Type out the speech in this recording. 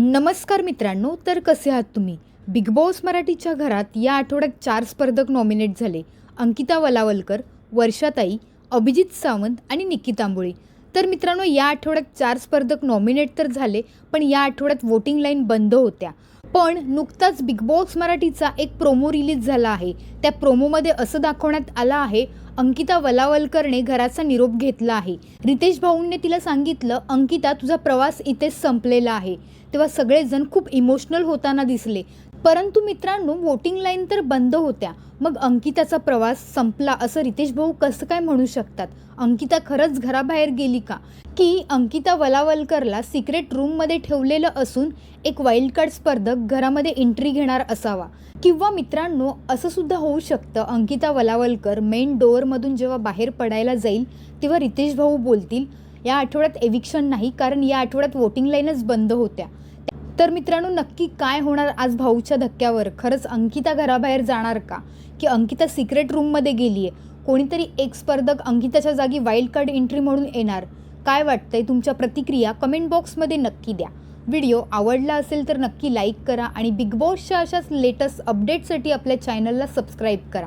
नमस्कार मित्रांनो तर कसे आहात तुम्ही? बिग बॉस मराठीच्या घरात या आठवड्यात चार स्पर्धक नॉमिनेट झाले. अंकिता वलावलकर वर्षाताई अभिजित सावंत आणि निक्की तांबोळी तर मित्रांनो या आठवड्यात चार स्पर्धक नॉमिनेट तर झाले पण या आठवड्यात वोटिंग लाईन बंद होत्या. पण नुकताच बिग बॉस मराठीचा एक प्रोमो रिलीज झाला आहे. त्या प्रोमोमध्ये असं दाखवण्यात आलं आहे अंकिता वलावलकरने घराचा निरोप घेतला आहे. रितेश भाऊंनी तिला सांगितलं अंकिता तुझा प्रवास इथेच संपलेला आहे. तेव्हा सगळेजण खूप इमोशनल होताना दिसले. परंतु मित्रांनो वोटिंग लाईन तर बंद होत्या. मग अंकिताचा प्रवास संपला असं रितेश भाऊ कसं काय म्हणू शकतात? अंकिता खरंच घराबाहेर गेली का? की अंकिता वलावलकरला सिक्रेट रूममध्ये ठेवलेलं असून एक वाईल्ड कार्ड स्पर्धक घरामध्ये एंट्री घेणार असावा. किंवा मित्रांनो असं सुद्धा होऊ शकतं. अंकिता वलावलकर मेन डोअरमधून जेव्हा बाहेर पडायला जाईल तेव्हा रितेश भाऊ बोलतील या आठवड्यात एविक्शन नाही कारण या आठवड्यात वोटिंग लाईनच बंद होत्या. तर मित्रांनो नक्की काय होणार आज भाऊच्या धक्क्यावर? खरंच अंकिता घराबाहेर जाणार का? की अंकिता सिक्रेट रूममध्ये गेली आहे कोणीतरी एक स्पर्धक अंकिताच्या जागी वाईल्ड कार्ड एंट्री म्हणून येणार. काय वाटतंय तुमच्या प्रतिक्रिया? कमेंट बॉक्समध्ये नक्की द्या. व्हिडिओ आवडला असेल तर नक्की लाईक करा आणि बिग बॉसच्या अशाच लेटेस्ट अपडेटसाठी आपल्या चॅनलला सबस्क्राईब करा.